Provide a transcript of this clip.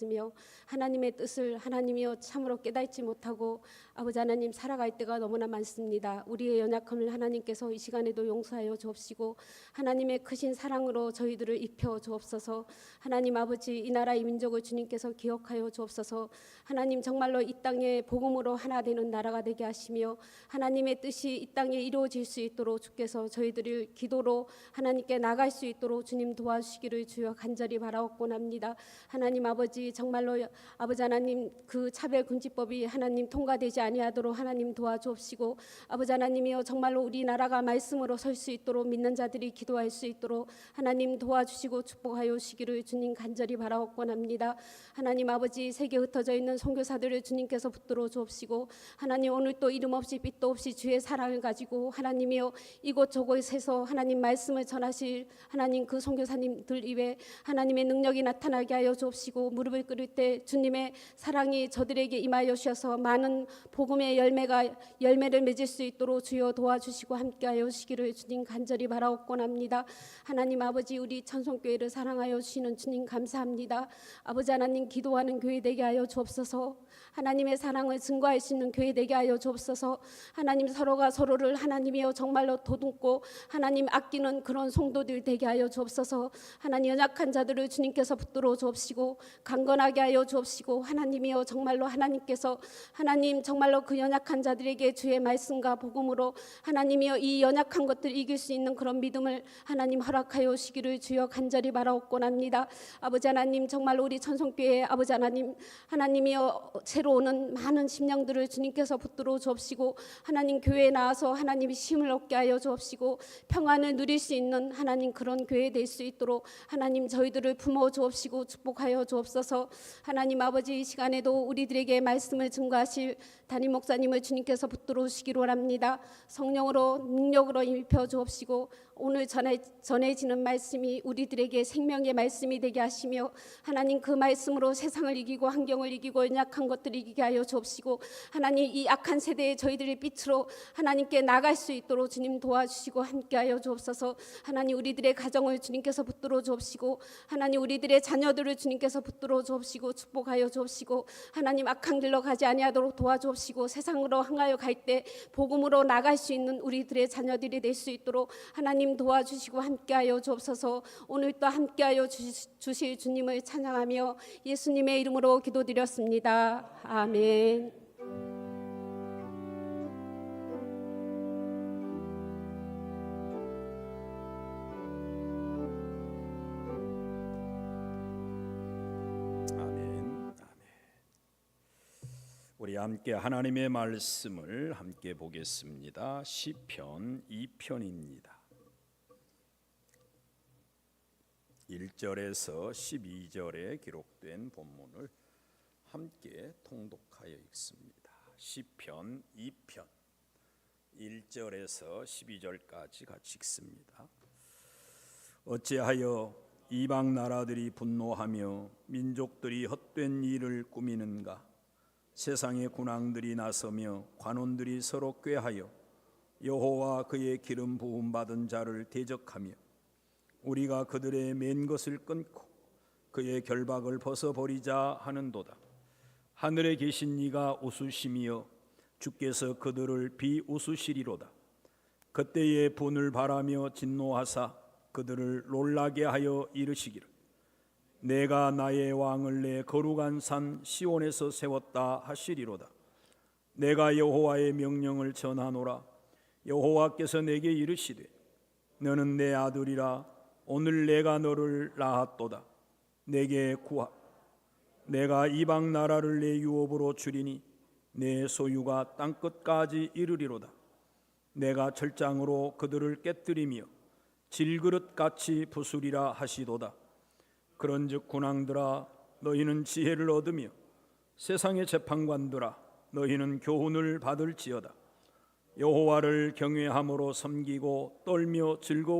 있으며 하나님의 뜻을 하나님이여 참으로 깨닫지 못하고 아버지 하나님 살아갈 때가 너무나 많습니다. 우리의 연약함을 하나님께서 이 시간에도 용서하여 주옵시고 하나님의 크신 사랑으로 저희들을 입혀 주옵소서. 하나님 아버지 이 나라 이 민족을 주님께서 기억하여 주옵소서. 하나님 정말로 이 땅에 복음으로 하나 되는 나라가 되게 하시며 하나님의 뜻이 이 땅에 이루어질 수 있도록 주께서 저희들을 기도로 하나님께 나갈 수 있도록 주님 도와주시기를 주여 간절히 바라옵고납니다. 하나님 아버지 정말로 아버지 하나님 그 차별 금지법이 하나님 통과되지 아니하도록 하나님 도와주옵시고 아버지 하나님이여 정말로 우리나라가 말씀으로 설 수 있도록 믿는 자들이 기도할 수 있도록 하나님 도와주시고 축복하여 주시기를 주님 간절히 바라옵고납니다. 하나님 아버지 세계 흩어져 있는 선교사들을 주님께서 붙들어 주옵시고 하나님 오늘 또 이름 없이 빛도 없이 주의 사랑을 가지고 하나님이여 이곳 저곳에서 하나님 말씀을 전하실 하나님 그 선교사님들 입에 하나님의 능력이 나타나게 하여 주옵시고 무릎을 꿇을 때 주님의 사랑이 저들에게 임하여 주셔서 많은 복음의 열매가 열매를 맺을 수 있도록 주여 도와주시고 함께하여 주시기를 주님 간절히 바라옵고납니다. 하나님 아버지 우리 천성교회를 사랑하여 주시는 주님 감사합니다. 아버지 하나님 기도하는 교회 되게 하여 주옵소서. 하나님의 사랑을 증거할 수 있는 교회 되게 하여 주옵소서. 하나님 서로가 서로를 하나님이여 정말로 도듬고 하나님 아끼는 그런 성도들 되게 하여 주옵소서. 하나님 연약한 자들을 주님께서 붙들어 주옵시고 강건하게 하여 주옵시고 하나님이여 정말로 하나님께서 하나님 정말로 그 연약한 자들에게 주의 말씀과 복음으로 하나님이여 이 연약한 것들 이길 수 있는 그런 믿음을 하나님 허락하여 주시기를 주여 간절히 바라옵고납니다. 아버지 하나님 정말로 우리 천성교회 아버지 하나님 하나님이여 새로 오는 많은 심령들을 주님께서 붙들어 주옵시고 하나님 교회에 나와서 하나님이 힘을 얻게 하여 주옵시고 평안을 누릴 수 있는 하나님 그런 교회 될 수 있도록 하나님 저희들을 품어 주옵시고 축복하여 주옵소서. 하나님 아버지 이 시간에도 우리들에게 말씀을 증거하실 담임 목사님을 주님께서 붙들어 주시기로 합니다. 성령으로 능력으로 입혀 주옵시고 오늘 전해, 전해지는 말씀이 우리들에게 생명의 말씀이 되게 하시며 하나님 그 말씀으로 세상을 이기고 환경을 이기고 연약한 것들 을 이기게 하여 주옵시고 하나님 이 악한 세대의 저희들의 빛으로 하나님께 나갈 수 있도록 주님 도와주시고 함께 하여 주옵소서. 하나님 우리들의 가정을 주님께서 붙들어 주옵시고 하나님 우리들의 자녀들을 주님께서 붙들어 주옵시고 축복하여 주옵시고 하나님 악한 길로 가지 아니하도록 도와주옵시고 세상으로 향하여 갈 때 복음으로 나갈 수 있는 우리들의 자녀들이 될 수 있도록 하나님 도와주시고 함께하여 주옵소서. 오늘 또 함께하여 주시- 주실 주님을 찬양하며 예수님의 이름으로 기도드렸습니다 아멘. 우리 함께 하나님의 말씀을 함께 보겠습니다. 시편 2편입니다. 1절에서 12절에 기록된 본문을 함께 통독하여 읽습니다. 시편 2편 1절에서 12절까지 같이 읽습니다. 어찌하여 이방 나라들이 분노하며 민족들이 헛된 일을 꾸미는가 세상의 군왕들이 나서며 관원들이 서로 꾀하여 여호와 그의 기름 부음 받은 자를 대적하며 우리가 그들의 맨 것을 끊고 그의 결박을 벗어 버리자 하는도다 하늘에 계신 이가 웃으시며 주께서 그들을 비웃으시리로다. 그때의 분을 바라며 진노하사 그들을 놀라게 하여 이르시기를. 내가 나의 왕을 내 거룩한 산 시온에서 세웠다 하시리로다. 내가 여호와의 명령을 전하노라. 여호와께서 내게 이르시되 너는 내 아들이라. 오늘 내가 너를 낳았도다. 내게 구하 내가 이방 나라를 내 유업으로 주리니 내 소유가 땅 끝까지 이르리로다 내가 철장으로 그들을 깨뜨리며 질그릇 같이 부수리라 하시도다. 그런즉 군왕들아 너희는 지혜를 얻으며 세상의 재판관들아 너희는 교훈을 받을지어다. 여호와를 경외함으로 섬기고 떨며 즐거워